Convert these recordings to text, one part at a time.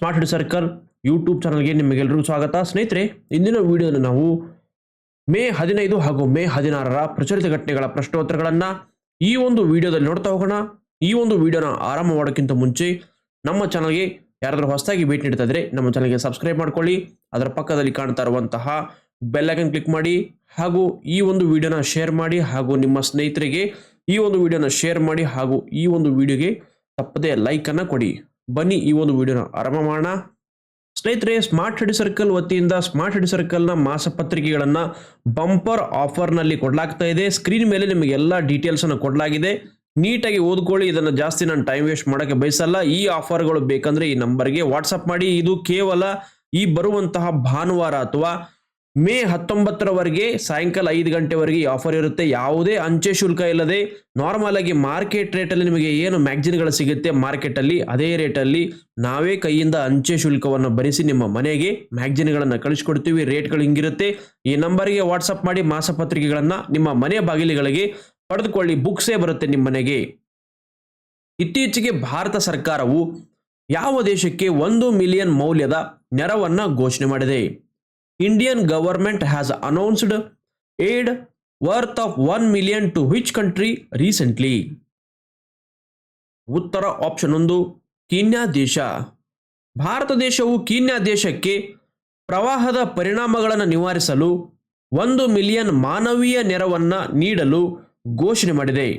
Smart ಹಿಡ್ circle YouTube ಚಾನಲ್ಗೆ ನಿಮಗೆಲ್ಲರಿಗೂ ಸ್ವಾಗತ. ಸ್ನೇಹಿತರೆ, ಇಂದಿನ ವಿಡಿಯೋದಲ್ಲಿ ನಾವು ಮೇ ಹದಿನೈದು ಹಾಗೂ ಮೇ ಹದಿನಾರರ ಪ್ರಚಲಿತ ಘಟನೆಗಳ ಪ್ರಶ್ನೋತ್ತರಗಳನ್ನು ಈ ಒಂದು ವಿಡಿಯೋದಲ್ಲಿ ನೋಡ್ತಾ ಹೋಗೋಣ. ಈ ಒಂದು ವಿಡಿಯೋನ ಆರಂಭ ಮಾಡೋಕ್ಕಿಂತ ಮುಂಚೆ ನಮ್ಮ ಚಾನಲ್ಗೆ ಯಾರಾದರೂ ಹೊಸದಾಗಿ ಭೇಟಿ ನೀಡ್ತಾ ಇದ್ರೆ ನಮ್ಮ ಚಾನಲ್ಗೆ ಸಬ್ಸ್ಕ್ರೈಬ್ ಮಾಡ್ಕೊಳ್ಳಿ. ಅದರ ಪಕ್ಕದಲ್ಲಿ ಕಾಣ್ತಾ ಇರುವಂತಹ ಬೆಲ್ ಐಕನ್ ಕ್ಲಿಕ್ ಮಾಡಿ ಹಾಗೂ ಈ ಒಂದು ವಿಡಿಯೋನ ಶೇರ್ ಮಾಡಿ ಹಾಗೂ ನಿಮ್ಮ ಸ್ನೇಹಿತರಿಗೆ ಈ ಒಂದು ವಿಡಿಯೋನ ಶೇರ್ ಮಾಡಿ ಹಾಗೂ ಈ ಒಂದು ವಿಡಿಯೋಗೆ ತಪ್ಪದೇ ಲೈಕನ್ನು ಕೊಡಿ. ಬನ್ನಿ ಈ ಒಂದು ವಿಡಿಯೋನ ಆರಂಭ ಮಾಡೋಣ. ಸ್ನೇಹಿತರೆ ಸ್ಮಾರ್ಟ್ ಹೆಡ್ ಸರ್ಕಲ್ ವತಿಯಿಂದ ಸ್ಮಾರ್ಟ್ ಹೆಡ್ ಸರ್ಕಲ್ನ ಮಾಸಪತ್ರಿಕೆಗಳನ್ನು ಬಂಪರ್ ಆಫರ್ನಲ್ಲಿ ಕೊಡಲಾಗ್ತಾ ಇದೆ. ಸ್ಕ್ರೀನ್ ಮೇಲೆ ನಿಮಗೆ ಎಲ್ಲ ಡೀಟೇಲ್ಸನ್ನು ಕೊಡಲಾಗಿದೆ. ನೀಟಾಗಿ ಓದ್ಕೊಳ್ಳಿ, ಇದನ್ನು ಜಾಸ್ತಿ ನಾನು ಟೈಮ್ ವೇಸ್ಟ್ ಮಾಡೋಕ್ಕೆ ಬಯಸಲ್ಲ. ಈ ಆಫರ್ಗಳು ಬೇಕಂದ್ರೆ ಈ ನಂಬರ್ಗೆ ವಾಟ್ಸಪ್ ಮಾಡಿ. ಇದು ಕೇವಲ ಈ ಬರುವಂತಹ ಭಾನುವಾರ ಅಥವಾ ಮೇ ಹತ್ತೊಂಬತ್ತರವರೆಗೆ ಸಾಯಂಕಾಲ ಐದು ಗಂಟೆವರೆಗೆ ಈ ಆಫರ್ ಇರುತ್ತೆ. ಯಾವುದೇ ಅಂಚೆ ಶುಲ್ಕ ಇಲ್ಲದೆ ನಾರ್ಮಲ್ ಆಗಿ ಮಾರ್ಕೆಟ್ ರೇಟಲ್ಲಿ ನಿಮಗೆ ಏನು ಮ್ಯಾಗ್ಜಿನ್ಗಳು ಸಿಗುತ್ತೆ ಮಾರ್ಕೆಟಲ್ಲಿ ಅದೇ ರೇಟಲ್ಲಿ ನಾವೇ ಕೈಯಿಂದ ಅಂಚೆ ಶುಲ್ಕವನ್ನು ಭರಿಸಿ ನಿಮ್ಮ ಮನೆಗೆ ಮ್ಯಾಗ್ಜಿನ್ಗಳನ್ನು ಕಳಿಸ್ಕೊಡ್ತೀವಿ. ರೇಟ್ಗಳು ಹಿಂಗಿರುತ್ತೆ. ಈ ನಂಬರ್ಗೆ ವಾಟ್ಸಪ್ ಮಾಡಿ ಮಾಸಪತ್ರಿಕೆಗಳನ್ನು ನಿಮ್ಮ ಮನೆ ಬಾಗಿಲುಗಳಿಗೆ ಪಡೆದುಕೊಳ್ಳಿ. ಬುಕ್ಸೇ ಬರುತ್ತೆ ನಿಮ್ಮ ಮನೆಗೆ. ಇತ್ತೀಚೆಗೆ ಭಾರತ ಸರ್ಕಾರವು ಯಾವ ದೇಶಕ್ಕೆ ಒಂದು ಮಿಲಿಯನ್ ಮೌಲ್ಯದ ನೆರವನ್ನು ಘೋಷಣೆ ಮಾಡಿದೆ. Indian government has announced aid worth of one million to which country recently ಉತ್ತರ ಆಪ್ಷನ್ ಒಂದು, ಕೀನ್ಯಾ ದೇಶ. ಭಾರತ ದೇಶವು ಕೀನ್ಯಾ ದೇಶಕ್ಕೆ ಪ್ರವಾಹದ ಪರಿಣಾಮಗಳನ್ನು ನಿವಾರಿಸಲು ಒಂದು ಮಿಲಿಯನ್ ಮಾನವೀಯ ನೆರವನ್ನು ನೀಡಲು ಘೋಷಣೆ ಮಾಡಿದೆ.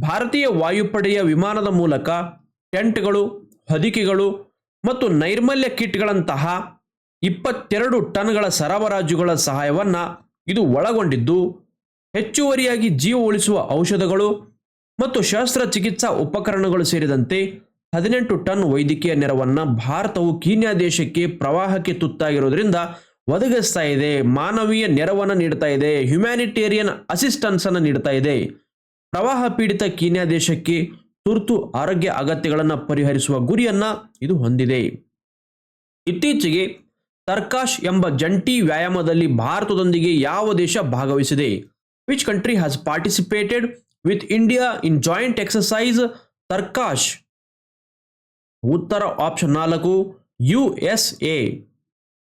ಭಾರತೀಯ ವಾಯುಪಡೆಯ ವಿಮಾನದ ಮೂಲಕ ಟೆಂಟ್ಗಳು, ಹೊದಿಕೆಗಳು ಮತ್ತು ನೈರ್ಮಲ್ಯ ಕಿಟ್ಗಳಂತಹ ಇಪ್ಪತ್ತೆರಡು ಟನ್ಗಳ ಸರಬರಾಜುಗಳ ಸಹಾಯವನ್ನು ಇದು ಒಳಗೊಂಡಿದ್ದು, ಹೆಚ್ಚುವರಿಯಾಗಿ ಜೀವ ಉಳಿಸುವ ಔಷಧಗಳು ಮತ್ತು ಶಸ್ತ್ರಚಿಕಿತ್ಸಾ ಉಪಕರಣಗಳು ಸೇರಿದಂತೆ ಹದಿನೆಂಟು ಟನ್ ವೈದ್ಯಕೀಯ ನೆರವನ್ನು ಭಾರತವು ಕೀನ್ಯಾ ದೇಶಕ್ಕೆ ಪ್ರವಾಹಕ್ಕೆ ತುತ್ತಾಗಿರೋದ್ರಿಂದ ಒದಗಿಸ್ತಾ ಇದೆ, ಮಾನವೀಯ ನೆರವನ್ನು ನೀಡ್ತಾ ಇದೆ ಹ್ಯುಮ್ಯಾನಿಟೇರಿಯನ್ ಅಸಿಸ್ಟೆನ್ಸ್ ಅನ್ನು ನೀಡ್ತಾ ಇದೆ. ಪ್ರವಾಹ ಪೀಡಿತ ಕೀನ್ಯಾ ದೇಶಕ್ಕೆ ತುರ್ತು ಆರೋಗ್ಯ ಅಗತ್ಯಗಳನ್ನು ಪರಿಹರಿಸುವ ಗುರಿಯನ್ನ ಇದು ಹೊಂದಿದೆ. ಇತ್ತೀಚೆಗೆ ತರ್ಕಾಶ್ ಎಂಬ ಜಂಟಿ ವ್ಯಾಯಾಮದಲ್ಲಿ ಭಾರತದೊಂದಿಗೆ ಯಾವ ದೇಶ ಭಾಗವಹಿಸಿದೆ? Which country has participated with India in joint exercise Tarkash. ಉತ್ತರ ಆಪ್ಷನ್ ನಾಲ್ಕು ಯು ಎಸ್ ಎ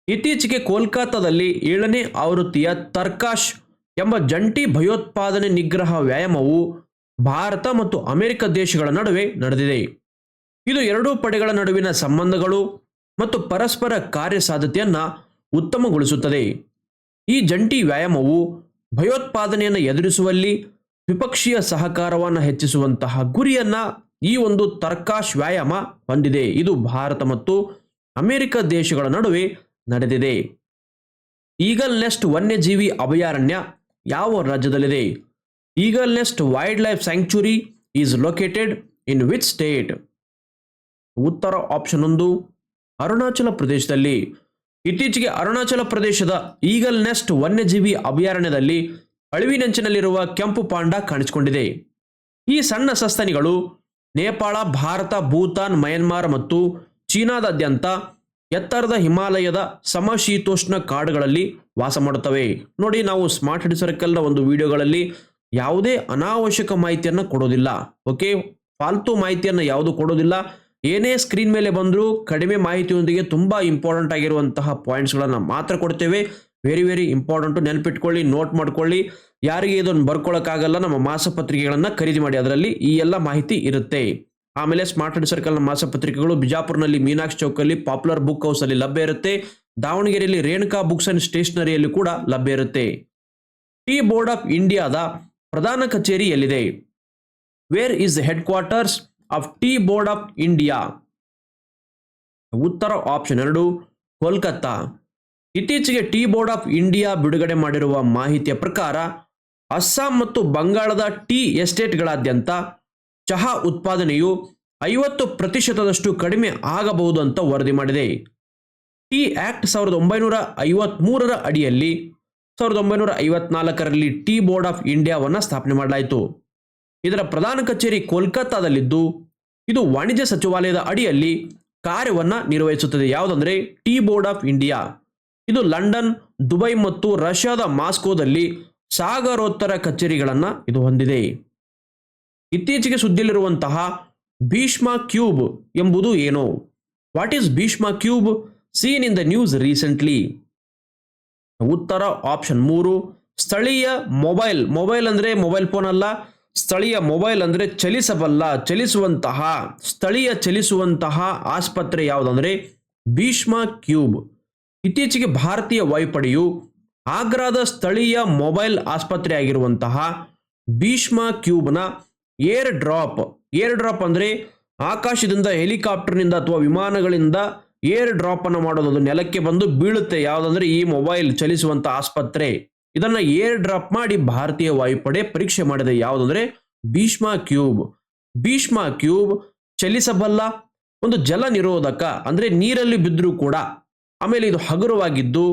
ಇತ್ತೀಚೆಗೆ ಕೋಲ್ಕತ್ತಾದಲ್ಲಿ ಏಳನೇ ಆವೃತ್ತಿಯ ತರ್ಕಾಶ್ ಎಂಬ ಜಂಟಿ ಭಯೋತ್ಪಾದನೆ ನಿಗ್ರಹ ವ್ಯಾಯಾಮವು ಭಾರತ ಮತ್ತು ಅಮೆರಿಕ ದೇಶಗಳ ನಡುವೆ ನಡೆದಿದೆ. ಇದು ಎರಡೂ ಪಡೆಗಳ ನಡುವಿನ ಸಂಬಂಧಗಳು ಮತ್ತು ಪರಸ್ಪರ ಕಾರ್ಯಸಾಧ್ಯತೆಯನ್ನ ಉತ್ತಮಗೊಳಿಸುತ್ತದೆ. ಈ ಜಂಟಿ ವ್ಯಾಯಾಮವು ಭಯೋತ್ಪಾದನೆಯನ್ನು ಎದುರಿಸುವಲ್ಲಿ ದ್ವಿಪಕ್ಷೀಯ ಸಹಕಾರವನ್ನು ಹೆಚ್ಚಿಸುವಂತಹ ಗುರಿಯನ್ನ ಈ ಒಂದು ತರ್ಕಾಶ್ ವ್ಯಾಯಾಮ ಹೊಂದಿದೆ. ಇದು ಭಾರತ ಮತ್ತು ಅಮೆರಿಕ ದೇಶಗಳ ನಡುವೆ ನಡೆದಿದೆ. ಈಗಲ್ ನೆಸ್ಟ್ ವನ್ಯಜೀವಿ ಅಭಯಾರಣ್ಯ ಯಾವ ರಾಜ್ಯದಲ್ಲಿದೆ? Eagle nest wildlife sanctuary is located in which state? ಉತ್ತರ ಆಪ್ಷನ್ ಒಂದು ಅರುಣಾಚಲ ಪ್ರದೇಶದಲ್ಲಿ. ಇತ್ತೀಚೆಗೆ ಅರುಣಾಚಲ ಪ್ರದೇಶದ ಈಗಲ್ ನೆಸ್ಟ್ ವನ್ಯಜೀವಿ ಅಭಯಾರಣ್ಯದಲ್ಲಿ ಅಳಿವಿನಂಚಿನಲ್ಲಿರುವ ಕೆಂಪು ಪಾಂಡ ಕಾಣಿಸಿಕೊಂಡಿದೆ. ಈ ಸಣ್ಣ ಸಸ್ತನಿಗಳು ನೇಪಾಳ, ಭಾರತ, ಭೂತಾನ್, ಮಯನ್ಮಾರ್ ಮತ್ತು ಚೀನಾದಾದ್ಯಂತ ಎತ್ತರದ ಹಿಮಾಲಯದ ಸಮಶೀತೋಷ್ಣ ಕಾಡುಗಳಲ್ಲಿ ವಾಸ ಮಾಡುತ್ತವೆ. ನೋಡಿ ನಾವು ಸ್ಮಾರ್ಟ್ ಹೆಡ್ ಸರ್ಕಲ್ನ ಒಂದು ವಿಡಿಯೋಗಳಲ್ಲಿ ಯಾವುದೇ ಅನಾವಶ್ಯಕ ಮಾಹಿತಿಯನ್ನು ಕೊಡೋದಿಲ್ಲ. ಓಕೆ? ಫಾಲ್ತು ಮಾಹಿತಿಯನ್ನು ಯಾವುದು ಕೊಡೋದಿಲ್ಲ. ಏನೇ ಸ್ಕ್ರೀನ್ ಮೇಲೆ ಬಂದರೂ ಕಡಿಮೆ ಮಾಹಿತಿಯೊಂದಿಗೆ ತುಂಬ ಇಂಪಾರ್ಟೆಂಟ್ ಆಗಿರುವಂತಹ ಪಾಯಿಂಟ್ಸ್ಗಳನ್ನು ಮಾತ್ರ ಕೊಡ್ತೇವೆ. ವೆರಿ ವೆರಿ ಇಂಪಾರ್ಟೆಂಟು ನೆನಪಿಟ್ಕೊಳ್ಳಿ ನೋಟ್ ಮಾಡ್ಕೊಳ್ಳಿ. ಯಾರಿಗೆ ಇದನ್ನು ಬರ್ಕೊಳ್ಳೋಕ್ಕಾಗಲ್ಲ ನಮ್ಮ ಮಾಸಪತ್ರಿಕೆಗಳನ್ನು ಖರೀದಿ ಮಾಡಿ, ಅದರಲ್ಲಿ ಈ ಎಲ್ಲ ಮಾಹಿತಿ ಇರುತ್ತೆ. ಆಮೇಲೆ ಸ್ಮಾರ್ಟ್ ಹೆಡ್ ಸರ್ಕಲ್ನ ಮಾಸಪತ್ರಿಕೆಗಳು ಬಿಜಾಪುರ್ನಲ್ಲಿ ಮೀನಾಕ್ಷಿ ಚೌಕಲ್ಲಿ ಪಾಪ್ಯುಲರ್ ಬುಕ್ ಹೌಸಲ್ಲಿ ಲಭ್ಯ ಇರುತ್ತೆ. ದಾವಣಗೆರೆಯಲ್ಲಿ ರೇಣುಕಾ ಬುಕ್ಸ್ ಅಂಡ್ ಸ್ಟೇಷನರಿಯಲ್ಲಿ ಕೂಡ ಲಭ್ಯ ಇರುತ್ತೆ. ಟೀ ಬೋರ್ಡ್ ಆಫ್ ಇಂಡಿಯಾದ ಪ್ರಧಾನ ಕಚೇರಿ ಎಲ್ಲಿದೆ where is headquarters of tea board of India ಉತ್ತರ ಆಪ್ಷನ್ ಎರಡು, ಕೋಲ್ಕತ್ತಾ. ಇತ್ತೀಚೆಗೆ ಟೀ ಬೋರ್ಡ್ ಆಫ್ ಇಂಡಿಯಾ ಬಿಡುಗಡೆ ಮಾಡಿರುವ ಮಾಹಿತಿಯ ಪ್ರಕಾರ, ಅಸ್ಸಾಂ ಮತ್ತು ಬಂಗಾಳದ ಟೀ ಎಸ್ಟೇಟ್ಗಳಾದ್ಯಂತ ಚಹಾ ಉತ್ಪಾದನೆಯು ಐವತ್ತು ಪ್ರತಿಶತದಷ್ಟು ಕಡಿಮೆ ಆಗಬಹುದು ಅಂತ ವರದಿ ಮಾಡಿದೆ. ಟೀ ಆಕ್ಟ್ ಸಾವಿರದ ಒಂಬೈನೂರ ಐವತ್ಮೂರರ ಅಡಿಯಲ್ಲಿ, ಸಾವಿರದ ಒಂಬೈನೂರ ಐವತ್ನಾಲ್ಕರಲ್ಲಿ ಟೀ ಬೋರ್ಡ್ ಆಫ್ ಇಂಡಿಯಾವನ್ನು ಸ್ಥಾಪನೆ ಮಾಡಲಾಯಿತು. ಇದರ ಪ್ರಧಾನ ಕಚೇರಿ ಕೋಲ್ಕತ್ತಾದಲ್ಲಿದ್ದು, ಇದು ವಾಣಿಜ್ಯ ಸಚಿವಾಲಯದ ಅಡಿಯಲ್ಲಿ ಕಾರ್ಯವನ್ನು ನಿರ್ವಹಿಸುತ್ತದೆ. ಯಾವುದಂದ್ರೆ ಟೀ ಬೋರ್ಡ್ ಆಫ್ ಇಂಡಿಯಾ. ಇದು ಲಂಡನ್, ದುಬೈ ಮತ್ತು ರಷ್ಯಾದ ಮಾಸ್ಕೋದಲ್ಲಿ ಸಾಗರೋತ್ತರ ಕಚೇರಿಗಳನ್ನು ಇದು ಹೊಂದಿದೆ. ಇತ್ತೀಚೆಗೆ ಸುದ್ದಿಯಲ್ಲಿರುವಂತಹ ಭೀಷ್ಮ ಕ್ಯೂಬ್ ಎಂಬುದು ಏನು? What is Bhishma cube? Seen in the news recently ಉತ್ತರ ಆಪ್ಷನ್ ಮೂರು, ಸ್ಥಳೀಯ ಮೊಬೈಲ್ ಮೊಬೈಲ್ ಅಂದರೆ ಮೊಬೈಲ್ ಫೋನ್ ಅಲ್ಲ ಸ್ಥಳೀಯ ಮೊಬೈಲ್ ಅಂದರೆ ಚಲಿಸಬಲ್ಲ, ಚಲಿಸುವಂತಹ, ಸ್ಥಳೀಯ ಚಲಿಸುವಂತಹ ಆಸ್ಪತ್ರೆ ಯಾವುದಂದರೆ ಭೀಷ್ಮ ಕ್ಯೂಬ್. ಇತ್ತೀಚೆಗೆ ಭಾರತೀಯ ವಾಯುಪಡೆಯು ಆಗ್ರಾದ ಸ್ಥಳೀಯ ಮೊಬೈಲ್ ಆಸ್ಪತ್ರೆ ಆಗಿರುವಂತಹ ಭೀಷ್ಮ ಕ್ಯೂಬ್ನ ಏರ್ ಡ್ರಾಪ್. ಏರ್ ಡ್ರಾಪ್ ಅಂದರೆ ಆಕಾಶದಿಂದ ಹೆಲಿಕಾಪ್ಟರ್ನಿಂದ ಅಥವಾ ವಿಮಾನಗಳಿಂದ ಏರ್ ಡ್ರಾಪ್ ಅನ್ನು ಮಾಡೋದು ನೆಲಕ್ಕೆ ಬಂದು ಬೀಳುತ್ತೆ. ಯಾವುದಂದ್ರೆ ಈ ಮೊಬೈಲ್ ಚಲಿಸುವಂತ ಆಸ್ಪತ್ರೆ. ಇದನ್ನ ಏರ್ ಡ್ರಾಪ್ ಮಾಡಿ ಭಾರತೀಯ ವಾಯುಪಡೆ ಪರೀಕ್ಷೆ ಮಾಡಿದೆ ಯಾವುದಂದ್ರೆ ಭೀಷ್ಮ ಕ್ಯೂಬ್. ಭೀಷ್ಮ ಕ್ಯೂಬ್ ಚಲಿಸಬಲ್ಲ ಒಂದು ಜಲ ನಿರೋಧಕ ಅಂದ್ರೆ ನೀರಲ್ಲಿ ಬಿದ್ದರೂ ಕೂಡ ಆಮೇಲೆ ಇದು ಹಗುರವಾಗಿದ್ದು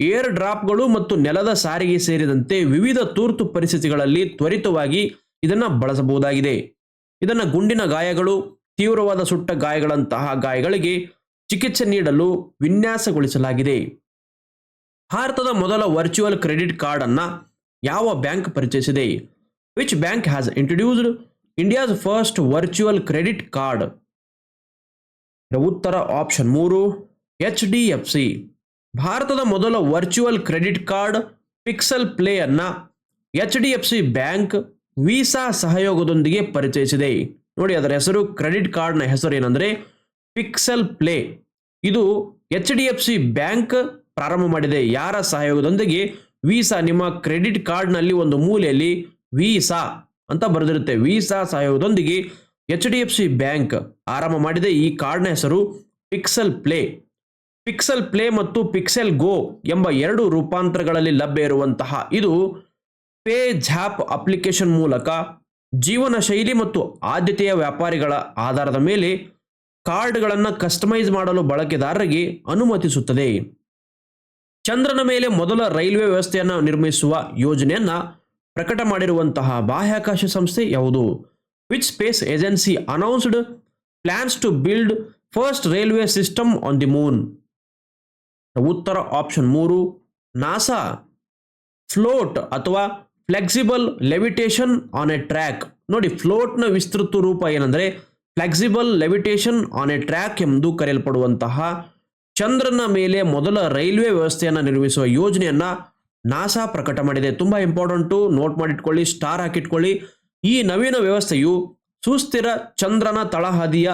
ಏರ್ ಡ್ರಾಪ್ಗಳು ಮತ್ತು ನೆಲದ ಸಾರಿಗೆ ಸೇರಿದಂತೆ ವಿವಿಧ ತುರ್ತು ಪರಿಸ್ಥಿತಿಗಳಲ್ಲಿ ತ್ವರಿತವಾಗಿ ಇದನ್ನ ಬಳಸಬಹುದಾಗಿದೆ. ಇದನ್ನ ಗುಂಡಿನ ಗಾಯಗಳು, ತೀವ್ರವಾದ ಸುಟ್ಟ ಗಾಯಗಳಂತಹ ಗಾಯಗಳಿಗೆ ಚಿಕಿತ್ಸೆ ನೀಡಲು ವಿನ್ಯಾಸಗೊಳಿಸಲಾಗಿದೆ. ಭಾರತದ ಮೊದಲ ವರ್ಚುವಲ್ ಕ್ರೆಡಿಟ್ ಕಾರ್ಡ್ ಅನ್ನ ಯಾವ ಬ್ಯಾಂಕ್ ಪರಿಚಯಿಸಿದೆ? Which bank has introduced India's first virtual credit card ಉತ್ತರ ಆಪ್ಷನ್ ಮೂರು ಎಚ್ ಡಿ ಎಫ್ ಸಿ ಭಾರತದ ಮೊದಲ virtual credit card pixel play ಅನ್ನ H D F C bank Visa ಸಹಯೋಗದೊಂದಿಗೆ ಪರಿಚಯಿಸಿದೆ. ನೋಡಿ, ಅದರ ಹೆಸರು ಕ್ರೆಡಿಟ್ ಕಾರ್ಡ್ನ ಹೆಸರು ಏನಂದ್ರೆ ಪಿಕ್ಸೆಲ್ ಪ್ಲೇ ಇದು H D F C bank ಪ್ರಾರಂಭ ಮಾಡಿದೆ. ಯಾರ ಸಹಯೋಗದೊಂದಿಗೆ ವೀಸಾ ನಿಮ್ಮ ಕ್ರೆಡಿಟ್ ಕಾರ್ಡ್ನಲ್ಲಿ ಒಂದು ಮೂಲೆಯಲ್ಲಿ ವೀಸಾ ಅಂತ ಬರೆದಿರುತ್ತೆ. ವೀಸಾ ಸಹಯೋಗದೊಂದಿಗೆ H D F C bank ಆರಂಭ ಮಾಡಿದೆ. ಈ ಕಾರ್ಡ್ನ ಹೆಸರು ಪಿಕ್ಸೆಲ್ ಪ್ಲೇ. ಪಿಕ್ಸೆಲ್ ಪ್ಲೇ ಮತ್ತು ಪಿಕ್ಸೆಲ್ ಗೋ ಎಂಬ ಎರಡು ರೂಪಾಂತರಗಳಲ್ಲಿ ಲಭ್ಯ ಇರುವಂತಹ ಇದು ಪೇ ಝ್ಯಾಪ್ ಅಪ್ಲಿಕೇಶನ್ ಮೂಲಕ ಜೀವನ ಶೈಲಿ ಮತ್ತು ಆದ್ಯತೆಯ ವ್ಯಾಪಾರಿಗಳ ಆಧಾರದ ಮೇಲೆ ಕಾರ್ಡ್ಗಳನ್ನು ಕಸ್ಟಮೈಸ್ ಮಾಡಲು ಬಳಕೆದಾರರಿಗೆ ಅನುಮತಿಸುತ್ತದೆ. ಚಂದ್ರನ ಮೇಲೆ ಮೊದಲ ರೈಲ್ವೆ ವ್ಯವಸ್ಥೆಯನ್ನು ನಿರ್ಮಿಸುವ ಯೋಜನೆಯನ್ನು ಪ್ರಕಟ ಮಾಡಿರುವಂತಹ ಬಾಹ್ಯಾಕಾಶ ಸಂಸ್ಥೆ ಯಾವುದು? Which space agency announced plans to build first railway system on the moon ಉತ್ತರ ಆಪ್ಷನ್ ಮೂರು ನಾಸಾ ಫ್ಲೋಟ್ ಅಥವಾ flexible levitation on a track ನೋಡಿ ಫ್ಲೋಟ್ನ ವಿಸ್ತೃತ ರೂಪ ಏನಂದರೆ flexible levitation on a track ಎಂದು ಕರೆಯಲ್ಪಡುವಂತಹ ಚಂದ್ರನ ಮೇಲೆ ಮೊದಲ ರೈಲ್ವೆ ವ್ಯವಸ್ಥೆಯನ್ನು ನಿರ್ಮಿಸುವ ಯೋಜನೆಯನ್ನ ನಾಸಾ ಪ್ರಕಟ ಮಾಡಿದೆ. ತುಂಬಾ ಇಂಪಾರ್ಟೆಂಟು ನೋಟ್ ಮಾಡಿಟ್ಕೊಳ್ಳಿ ಸ್ಟಾರ್ ಹಾಕಿಟ್ಕೊಳ್ಳಿ. ಈ ನವೀನ ವ್ಯವಸ್ಥೆಯು ಸುಸ್ಥಿರ ಚಂದ್ರನ ತಳಹದಿಯ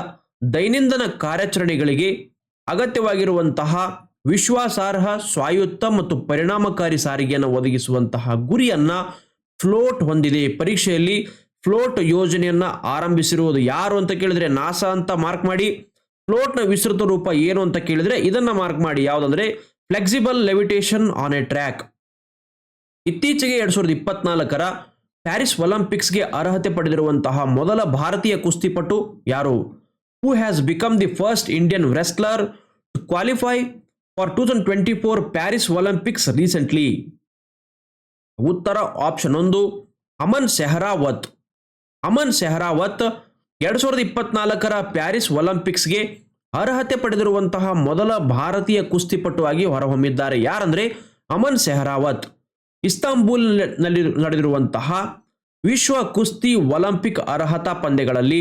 ದೈನಂದಿನ ಕಾರ್ಯಾಚರಣೆಗಳಿಗೆ ಅಗತ್ಯವಾಗಿರುವಂತಹ ವಿಶ್ವಾಸಾರ್ಹ ಸ್ವಾಯುತ್ತ ಮತ್ತು ಪರಿಣಾಮಕಾರಿ ಸಾರಿಗೆಯನ್ನು ಒದಗಿಸುವಂತಹ ಗುರಿಯನ್ನ ಫ್ಲೋಟ್ ಹೊಂದಿದೆ. ಪರೀಕ್ಷೆಯಲ್ಲಿ ಫ್ಲೋಟ್ ಯೋಜನೆಯನ್ನ ಆರಂಭಿಸಿರುವುದು ಯಾರು ಅಂತ ಕೇಳಿದ್ರೆ ನಾಸಾ ಅಂತ ಮಾರ್ಕ್ ಮಾಡಿ ಫ್ಲೋಟ್ನ ವಿಸ್ತೃತ ರೂಪ ಏನು ಅಂತ ಕೇಳಿದ್ರೆ ಇದನ್ನ ಮಾರ್ಕ್ ಮಾಡಿ ಯಾವುದಂದ್ರೆ flexible levitation on a track. ಇತ್ತೀಚೆಗೆ ಎರಡ್ ಸಾವಿರದ ಇಪ್ಪತ್ನಾಲ್ಕರ ಪ್ಯಾರಿಸ್ ಒಲಿಂಪಿಕ್ಸ್ಗೆ ಅರ್ಹತೆ ಪಡೆದಿರುವಂತಹ ಮೊದಲ ಭಾರತೀಯ ಕುಸ್ತಿಪಟು ಯಾರು? Who has become the first Indian wrestler to qualify for two thousand twenty four Paris Olympics recently ಉತ್ತರ ಆಪ್ಷನ್ ಒಂದು, ಅಮನ್ ಸೆಹರಾವತ್. ಅಮನ್ ಸೆಹರಾವತ್ ಎರಡ್ ಸಾವಿರದ ಇಪ್ಪತ್ನಾಲ್ಕರ ಪ್ಯಾರಿಸ್ ಒಲಿಂಪಿಕ್ಸ್ಗೆ ಅರ್ಹತೆ ಪಡೆದಿರುವಂತಹ ಮೊದಲ ಭಾರತೀಯ ಕುಸ್ತಿಪಟು ಆಗಿ ಹೊರಹೊಮ್ಮಿದ್ದಾರೆ. ಯಾರಂದ್ರೆ ಅಮನ್ ಸೆಹರಾವತ್. ಇಸ್ತಾಂಬುಲ್ನಲ್ಲಿ ನಡೆದಿರುವಂತಹ ವಿಶ್ವ ಕುಸ್ತಿ ಒಲಿಂಪಿಕ್ ಅರ್ಹತಾ ಪಂದ್ಯಗಳಲ್ಲಿ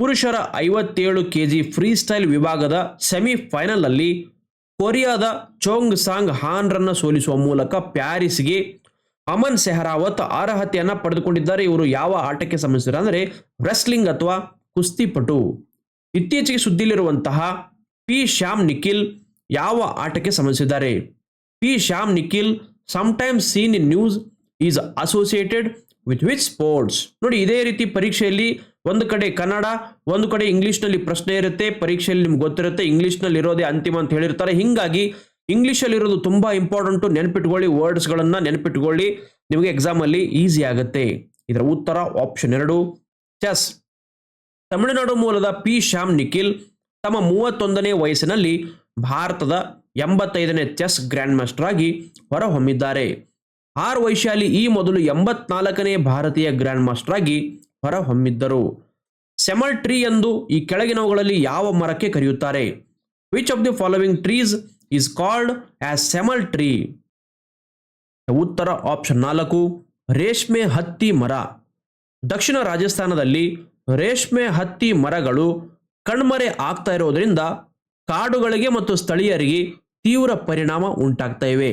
ಪುರುಷರ ಐವತ್ತೇಳು ಕೆಜಿ ಫ್ರೀ ಸ್ಟೈಲ್ ವಿಭಾಗದ ಸೆಮಿಫೈನಲ್ ಅಲ್ಲಿ ಕೊರಿಯಾದ ಚೋಂಗ್ ಸಾಂಗ್ ಹಾನ್ರನ್ನು ಸೋಲಿಸುವ ಮೂಲಕ ಪ್ಯಾರಿಸ್ಗೆ ಅಮನ್ ಸೆಹರಾವತ್ ಅರ್ಹತೆಯನ್ನ ಪಡೆದುಕೊಂಡಿದ್ದಾರೆ. ಇವರು ಯಾವ ಆಟಕ್ಕೆ ಸಂಬಂಧಿಸಿದ ಅಂದರೆ ರೆಸ್ಲಿಂಗ್ ಅಥವಾ ಕುಸ್ತಿಪಟು. ಇತ್ತೀಚೆಗೆ ಸುದ್ದಿಲಿರುವಂತಹ ಪಿ ಶ್ಯಾಮ್ ನಿಖಿಲ್ ಯಾವ ಆಟಕ್ಕೆ ಸಂಬಂಧಿಸಿದ್ದಾರೆ? P Shyam Nikhil sometimes seen in news is associated with with sports ನೋಡಿ, ಇದೇ ರೀತಿ ಪರೀಕ್ಷೆಯಲ್ಲಿ ಒಂದು ಕಡೆ ಕನ್ನಡ, ಒಂದು ಕಡೆ ಇಂಗ್ಲಿಷ್ನಲ್ಲಿ ಪ್ರಶ್ನೆ ಇರುತ್ತೆ. ಪರೀಕ್ಷೆಯಲ್ಲಿ ನಿಮ್ಗೆ ಗೊತ್ತಿರುತ್ತೆ, ಇಂಗ್ಲಿಷ್ನಲ್ಲಿ ಇರೋದೇ ಅಂತಿಮ ಅಂತ ಹೇಳಿರ್ತಾರೆ. ಹಿಂಗಾಗಿ ಇಂಗ್ಲಿಷಲ್ಲಿ ತುಂಬ ತುಂಬಾ ಇಂಪಾರ್ಟೆಂಟು ನೆನಪಿಟ್ಕೊಳ್ಳಿ ವರ್ಡ್ಸ್ಗಳನ್ನು ನೆನ್ಪಿಟ್ಕೊಳ್ಳಿ, ನಿಮಗೆ ಎಕ್ಸಾಮಲ್ಲಿ ಈಸಿ ಆಗುತ್ತೆ. ಇದರ ಉತ್ತರ ಆಪ್ಷನ್ ಎರಡು ಚೆಸ್ ತಮಿಳುನಾಡು ಮೂಲದ ಪಿ ಶ್ಯಾಮ್ ನಿಖಿಲ್ ತಮ್ಮ ಮೂವತ್ತೊಂದನೇ ವಯಸ್ಸಿನಲ್ಲಿ ಭಾರತದ ಎಂಬತ್ತೈದನೇ ಚೆಸ್ ಗ್ರ್ಯಾಂಡ್ ಮಾಸ್ಟರ್ ಆಗಿ ಹೊರಹೊಮ್ಮಿದ್ದಾರೆ. ಆರ್ ವೈಶಾಲಿ ಈ ಮೊದಲು ಎಂಬತ್ನಾಲ್ಕನೇ ಭಾರತೀಯ ಗ್ರ್ಯಾಂಡ್ ಮಾಸ್ಟರ್ ಆಗಿ ಹೊರಹೊಮ್ಮಿದ್ದರು. ಸೆಮಲ್ ಟ್ರೀ ಎಂದು ಈ ಕೆಳಗಿನವುಗಳಲ್ಲಿ ಯಾವ ಮರಕ್ಕೆ ಕರೆಯುತ್ತಾರೆ? Which of the following trees is called as semal tree ಉತ್ತರ ಆಪ್ಷನ್ ನಾಲ್ಕು, ರೇಷ್ಮೆ ಹತ್ತಿ ಮರ. ದಕ್ಷಿಣ ರಾಜಸ್ಥಾನದಲ್ಲಿ ರೇಷ್ಮೆ ಹತ್ತಿ ಮರಗಳು ಕಣ್ಮರೆ ಆಗ್ತಾ ಇರೋದ್ರಿಂದ ಕಾಡುಗಳಿಗೆ ಮತ್ತು ಸ್ಥಳೀಯರಿಗೆ ತೀವ್ರ ಪರಿಣಾಮ ಉಂಟಾಗ್ತಾ ಇವೆ.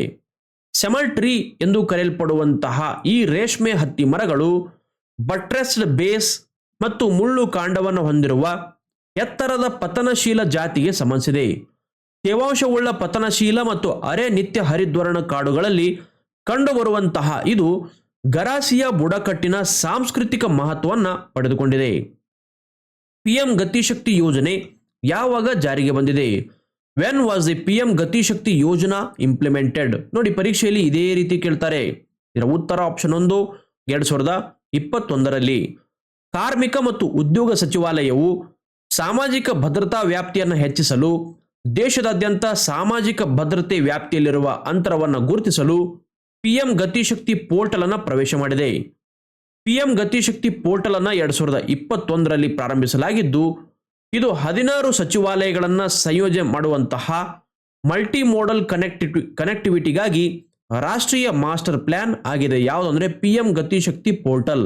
ಸೆಮಲ್ ಟ್ರೀ ಎಂದು ಕರೆಯಲ್ಪಡುವಂತಹ ಈ ರೇಷ್ಮೆ ಹತ್ತಿ ಮರಗಳು ಬಟ್ರೆಸ್ಡ್ ಬೇಸ್ ಮತ್ತು ಮುಳ್ಳು ಕಾಂಡವನ್ನು ಹೊಂದಿರುವ ಎತ್ತರದ ಪತನಶೀಲ ಜಾತಿಗೆ ಸಂಬಂಧಿಸಿದೆ. ತೇವಾಂಶವುಳ್ಳ ಪತನಶೀಲ ಮತ್ತು ಅರೆ ನಿತ್ಯ ಹರಿದ್ವರ್ಣ ಕಾಡುಗಳಲ್ಲಿ ಕಂಡುಬರುವಂತಹ ಇದು ಗರಾಸಿಯ ಬುಡಕಟ್ಟಿನ ಸಾಂಸ್ಕೃತಿಕ ಮಹತ್ವವನ್ನು ಪಡೆದುಕೊಂಡಿದೆ. ಪಿಎಂ ಗತಿಶಕ್ತಿ ಯೋಜನೆ ಯಾವಾಗ ಜಾರಿಗೆ ಬಂದಿದೆ? When was the PM Gatishakti Yojana implemented ನೋಡಿ, ಪರೀಕ್ಷೆಯಲ್ಲಿ ಇದೇ ರೀತಿ ಕೇಳ್ತಾರೆ. ಇದರ ಉತ್ತರ ಆಪ್ಷನ್ ಒಂದು, ಎರಡು ಸಾವಿರದ ಇಪ್ಪತ್ತೊಂದರಲ್ಲಿ. ಕಾರ್ಮಿಕ ಮತ್ತು ಉದ್ಯೋಗ ಸಚಿವಾಲಯವು ಸಾಮಾಜಿಕ ಭದ್ರತಾ ವ್ಯಾಪ್ತಿಯನ್ನು ಹೆಚ್ಚಿಸಲು ದೇಶದಾದ್ಯಂತ ಸಾಮಾಜಿಕ ಭದ್ರತೆ ವ್ಯಾಪ್ತಿಯಲ್ಲಿರುವ ಅಂತರವನ್ನು ಗುರುತಿಸಲು ಪಿಎಂ ಗತಿಶಕ್ತಿ ಪೋರ್ಟಲ್ ಅನ್ನು ಪ್ರವೇಶ ಮಾಡಿದೆ. ಪಿಎಂ ಗತಿಶಕ್ತಿ ಪೋರ್ಟಲ್ ಅನ್ನು ಎರಡ್ ಸಾವಿರದ ಇಪ್ಪತ್ತೊಂದರಲ್ಲಿ ಪ್ರಾರಂಭಿಸಲಾಗಿದ್ದು, ಇದು ಹದಿನಾರು ಸಚಿವಾಲಯಗಳನ್ನು ಸಂಯೋಜನೆ ಮಾಡುವಂತಹ ಮಲ್ಟಿ ಮೋಡಲ್ ಕನೆಕ್ಟಿವಿ, ಕನೆಕ್ಟಿವಿಟಿಗಾಗಿ ರಾಷ್ಟ್ರೀಯ ಮಾಸ್ಟರ್ ಪ್ಲಾನ್ ಆಗಿದೆ. ಯಾವುದಂದ್ರೆ ಪಿಎಂ ಗತಿಶಕ್ತಿ ಪೋರ್ಟಲ್.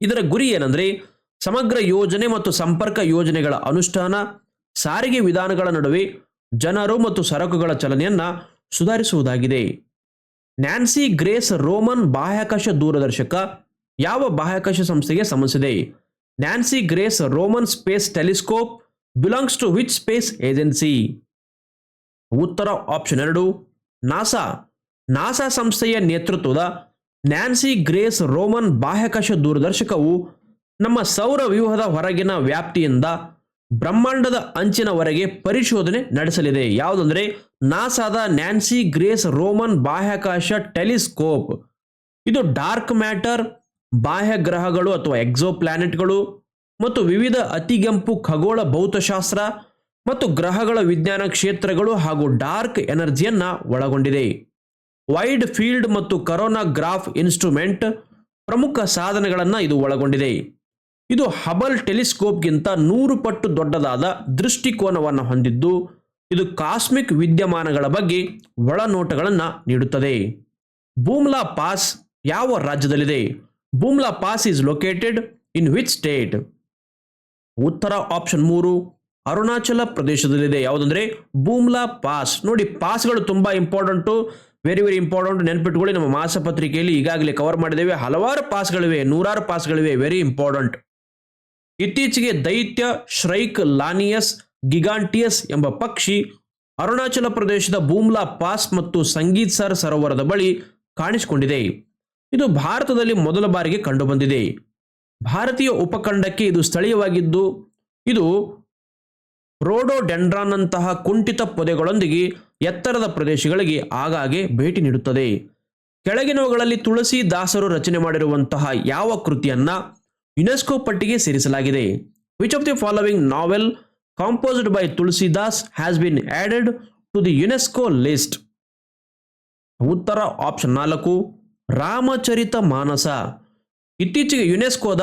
ಇದರ ಗುರಿ ಏನಂದ್ರೆ ಸಮಗ್ರ ಯೋಜನೆ ಮತ್ತು ಸಂಪರ್ಕ ಯೋಜನೆಗಳ ಅನುಷ್ಠಾನ ಸಾರಿಗೆ ವಿಧಾನಗಳ ನಡುವೆ ಜನರು ಮತ್ತು ಸರಕುಗಳ ಚಲನೆಯನ್ನ ಸುಧಾರಿಸುವುದಾಗಿದೆ. ನ್ಯಾನ್ಸಿ ಗ್ರೇಸ್ ರೋಮನ್ ಬಾಹ್ಯಾಕಾಶ ದೂರದರ್ಶಕ ಯಾವ ಬಾಹ್ಯಾಕಾಶ ಸಂಸ್ಥೆಗೆ ಸಂಬಂಧಿಸಿದೆ? Nancy Grace Roman space telescope belongs to which space agency? ಉತ್ತರ ಆಪ್ಷನ್ ಎರಡು, ನಾಸಾ. ನಾಸಾ ಸಂಸ್ಥೆಯ ನೇತೃತ್ವದ ನ್ಯಾನ್ಸಿ ಗ್ರೇಸ್ ರೋಮನ್ ಬಾಹ್ಯಾಕಾಶ ದೂರದರ್ಶಕವು ನಮ್ಮ ಸೌರ ವ್ಯೂಹದ ಹೊರಗಿನ ವ್ಯಾಪ್ತಿಯಿಂದ ಬ್ರಹ್ಮಾಂಡದ ಅಂಚಿನವರೆಗೆ ಪರಿಶೋಧನೆ ನಡೆಸಲಿದೆ. ಯಾವುದಂದ್ರೆ ನಾಸಾದ ನ್ಯಾನ್ಸಿ ಗ್ರೇಸ್ ರೋಮನ್ ಬಾಹ್ಯಾಕಾಶ ಟೆಲಿಸ್ಕೋಪ್. ಇದು ಡಾರ್ಕ್ ಮ್ಯಾಟರ್ ಬಾಹ್ಯ ಗ್ರಹಗಳು ಅಥವಾ ಎಕ್ಸೋ ಪ್ಲಾನೆಟ್ಗಳು ಮತ್ತು ವಿವಿಧ ಅತಿಗೆಂಪು ಖಗೋಳ ಭೌತಶಾಸ್ತ್ರ ಮತ್ತು ಗ್ರಹಗಳ ವಿಜ್ಞಾನ ಕ್ಷೇತ್ರಗಳು ಹಾಗೂ ಡಾರ್ಕ್ ಎನರ್ಜಿಯನ್ನ ಒಳಗೊಂಡಿದೆ. ವೈಡ್ ಫೀಲ್ಡ್ ಮತ್ತು ಕರೋನಾ ಗ್ರಾಫ್ ಇನ್ಸ್ಟ್ರೂಮೆಂಟ್ ಪ್ರಮುಖ ಸಾಧನಗಳನ್ನು ಇದು ಒಳಗೊಂಡಿದೆ. ಇದು ಹಬಲ್ ಟೆಲಿಸ್ಕೋಪ್ಗಿಂತ ನೂರು ಪಟ್ಟು ದೊಡ್ಡದಾದ ದೃಷ್ಟಿಕೋನವನ್ನು ಹೊಂದಿದ್ದು, ಇದು ಕಾಸ್ಮಿಕ್ ವಿದ್ಯಮಾನಗಳ ಬಗ್ಗೆ ಒಳನೋಟಗಳನ್ನು ನೀಡುತ್ತದೆ. ಬೂಮ್ಲಾ ಪಾಸ್ ಯಾವ ರಾಜ್ಯದಲ್ಲಿದೆ? Bumla pass is located in which state ಉತ್ತರ ಆಪ್ಷನ್ ಮೂರು, ಅರುಣಾಚಲ ಪ್ರದೇಶದಲ್ಲಿದೆ. ಯಾವುದಂದ್ರೆ? ಬೂಮ್ಲಾ ಪಾಸ್. ನೋಡಿ, ಪಾಸ್ಗಳು ತುಂಬಾ ಇಂಪಾರ್ಟೆಂಟು ವೆರಿ ವೆರಿ ಇಂಪಾರ್ಟೆಂಟ್ ನೆನ್ಪಿಟ್ಕೊಳ್ಳಿ. ನಮ್ಮ ಮಾಸಪತ್ರಿಕೆಯಲ್ಲಿ ಈಗಾಗಲೇ ಕವರ್ ಮಾಡಿದ್ದೇವೆ. ಹಲವಾರು ಪಾಸ್ಗಳಿವೆ, ನೂರಾರು ಪಾಸ್ಗಳಿವೆ ವೆರಿ ಇಂಪಾರ್ಟೆಂಟ್ ಇತ್ತೀಚೆಗೆ ದೈತ್ಯ ಶ್ರೈಕ್ ಲಾನಿಯಸ್, ಗಿಗಾಂಟಿಯಸ್ ಎಂಬ ಪಕ್ಷಿ ಅರುಣಾಚಲ ಪ್ರದೇಶದ ಬೂಮ್ಲಾ ಪಾಸ್ ಮತ್ತು ಸಂಗೀತ್ಸರ್ ಸರೋವರದ ಬಳಿ ಕಾಣಿಸಿಕೊಂಡಿದೆ. ಇದು ಭಾರತದಲ್ಲಿ ಮೊದಲ ಬಾರಿಗೆ ಕಂಡುಬಂದಿದೆ. ಭಾರತೀಯ ಉಪಖಂಡಕ್ಕೆ ಇದು ಸ್ಥಳೀಯವಾಗಿದ್ದು, ಇದು ರೋಡೋಡೆಂಡ್ರಾನಂತಹ ಕುಂಠಿತ ಪೊದೆಗಳೊಂದಿಗೆ ಎತ್ತರದ ಪ್ರದೇಶಗಳಿಗೆ ಆಗಾಗ್ಗೆ ಭೇಟಿ ನೀಡುತ್ತದೆ. ಕೆಳಗಿನವುಗಳಲ್ಲಿ ತುಳಸಿ ದಾಸರು ರಚನೆ ಮಾಡಿರುವಂತಹ ಯಾವ ಕೃತಿಯನ್ನ ಯುನೆಸ್ಕೋ ಪಟ್ಟಿಗೆ ಸೇರಿಸಲಾಗಿದೆ. Which of the following novel composed by Tulsidas has been added to the UNESCO list ಉತ್ತರ ಆಪ್ಷನ್ ನಾಲ್ಕು, ರಾಮಚರಿತ ಮಾನಸ. ಇತ್ತೀಚೆಗೆ ಯುನೆಸ್ಕೋದ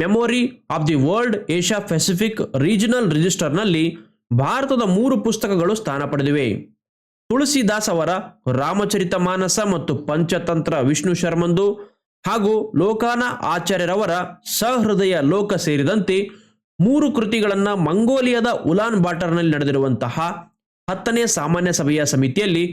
memory of the world Asia Pacific regional ರಿಜಿಸ್ಟರ್ನಲ್ಲಿ ಭಾರತದ ಮೂರು ಪುಸ್ತಕಗಳು ಸ್ಥಾನ ಪಡೆದಿವೆ. ತುಳಸಿದಾಸ್ ಅವರ ರಾಮಚರಿತ ಮಾನಸ ಮತ್ತು ಪಂಚತಂತ್ರ ವಿಷ್ಣು ಶರ್ಮಂದು ಹಾಗೂ ಲೋಕಾನ ಆಚಾರ್ಯರವರ ಸಹೃದಯ ಲೋಕ ಸೇರಿದಂತೆ ಮೂರು ಕೃತಿಗಳನ್ನ ಮಂಗೋಲಿಯಾದ ಉಲಾನ್ ಬಾಟರ್ನಲ್ಲಿ ನಡೆದಿರುವಂತಹ ಹತ್ತನೇ ಸಾಮಾನ್ಯ ಸಭೆಯ ಸಮಿತಿಯಲ್ಲಿ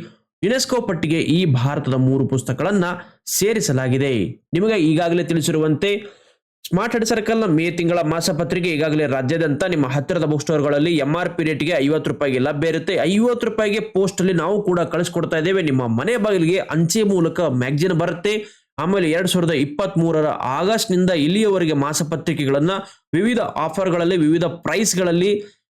ಯುನೆಸ್ಕೋ ಪಟ್ಟಿಗೆ ಈ ಭಾರತದ ಮೂರು ಪುಸ್ತಕಗಳನ್ನ ಸೇರಿಸಲಾಗಿದೆ. ನಿಮಗೆ ಈಗಾಗಲೇ ತಿಳಿಸಿರುವಂತೆ ಸ್ಮಾರ್ಟ್ ಹೆಡ್ ಸರ್ಕಲ್ನ ಮೇ ತಿಂಗಳ ಮಾಸಪತ್ರಿಕೆ ಈಗಾಗಲೇ ರಾಜ್ಯಾದ್ಯಂತ ನಿಮ್ಮ ಹತ್ತಿರದ ಬುಕ್ ಸ್ಟೋರ್ಗಳಲ್ಲಿ ಎಂ ಆರ್ ಪಿ ರೇಟ್ಗೆ ಐವತ್ತು ರೂಪಾಯಿಗೆ ಲಭ್ಯ ಇರುತ್ತೆ. ಐವತ್ತು ರೂಪಾಯಿಗೆ ಪೋಸ್ಟ್ ಅಲ್ಲಿ ನಾವು ಕೂಡ ಕಳಿಸ್ಕೊಡ್ತಾ ಇದ್ದೇವೆ. ನಿಮ್ಮ ಮನೆ ಬಾಗಿಲಿಗೆ ಅಂಚೆ ಮೂಲಕ ಮ್ಯಾಗ್ಜಿನ್ ಬರುತ್ತೆ. ಆಮೇಲೆ ಎರಡ್ ಸಾವಿರದ ಇಪ್ಪತ್ತ್ ಮೂರರ ಆಗಸ್ಟ್ನಿಂದ ಇಲ್ಲಿಯವರೆಗೆ ಮಾಸಪತ್ರಿಕೆಗಳನ್ನ ವಿವಿಧ ಆಫರ್ಗಳಲ್ಲಿ, ವಿವಿಧ ಪ್ರೈಸ್ಗಳಲ್ಲಿ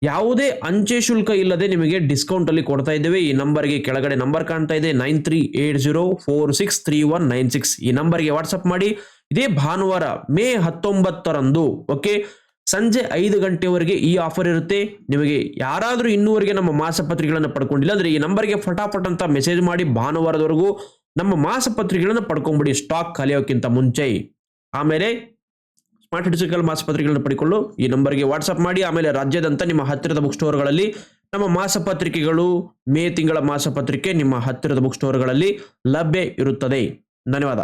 ಯಾವುದೇ ಅಂಚೆ ಶುಲ್ಕ ಇಲ್ಲದೆ ನಿಮಗೆ ಡಿಸ್ಕೌಂಟ್ ಅಲ್ಲಿ ಕೊಡ್ತಾ ಇದ್ದೇವೆ. ಈ ನಂಬರ್ಗೆ ಕೆಳಗಡೆ ನಂಬರ್ ಕಾಣ್ತಾ ಇದೆ. Nine three eight zero four six three one nine six ಈ ನಂಬರ್ಗೆ ವಾಟ್ಸಪ್ ಮಾಡಿ. ಇದೇ ಭಾನುವಾರ ಮೇ ಹತ್ತೊಂಬತ್ತರಂದು, ಓಕೆ? ಸಂಜೆ ಐದು ಗಂಟೆವರೆಗೆ ಈ ಆಫರ್ ಇರುತ್ತೆ. ನಿಮಗೆ ಯಾರಾದರೂ ಇನ್ನೂವರೆಗೆ ನಮ್ಮ ಮಾಸಪತ್ರಿಕೆಗಳನ್ನು ಪಡ್ಕೊಂಡಿಲ್ಲ ಅಂದ್ರೆ ಈ ನಂಬರ್ಗೆ ಫಟಾಫಟ್ ಅಂತ ಮೆಸೇಜ್ ಮಾಡಿ ಭಾನುವಾರದವರೆಗೂ ನಮ್ಮ ಮಾಸಪತ್ರಿಕೆಗಳನ್ನು ಪಡ್ಕೊಂಬಿಡಿ ಸ್ಟಾಕ್ ಕಲಿಯೋಕ್ಕಿಂತ ಮುಂಚೆ. ಆಮೇಲೆ ಸ್ಮಾರ್ಟ್ ಡಿಜಿಟಲ್ ಮಾಸಪತ್ರಿಕೆಗಳನ್ನು ಪಡಿಕೊಳ್ಳು. ಈ ನಂಬರ್ಗೆ ವಾಟ್ಸಪ್ ಮಾಡಿ, ಆಮೇಲೆ ರಾಜ್ಯದಂತ ನಿಮ್ಮ ಹತ್ತಿರದ ಬುಕ್ ಸ್ಟೋರ್ಗಳಲ್ಲಿ ನಮ್ಮ ಮಾಸಪತ್ರಿಕೆಗಳು, ಮೇ ತಿಂಗಳ ಮಾಸಪತ್ರಿಕೆ ನಿಮ್ಮ ಹತ್ತಿರದ ಬುಕ್ ಸ್ಟೋರ್ಗಳಲ್ಲಿ ಲಭ್ಯ ಇರುತ್ತದೆ. ಧನ್ಯವಾದ.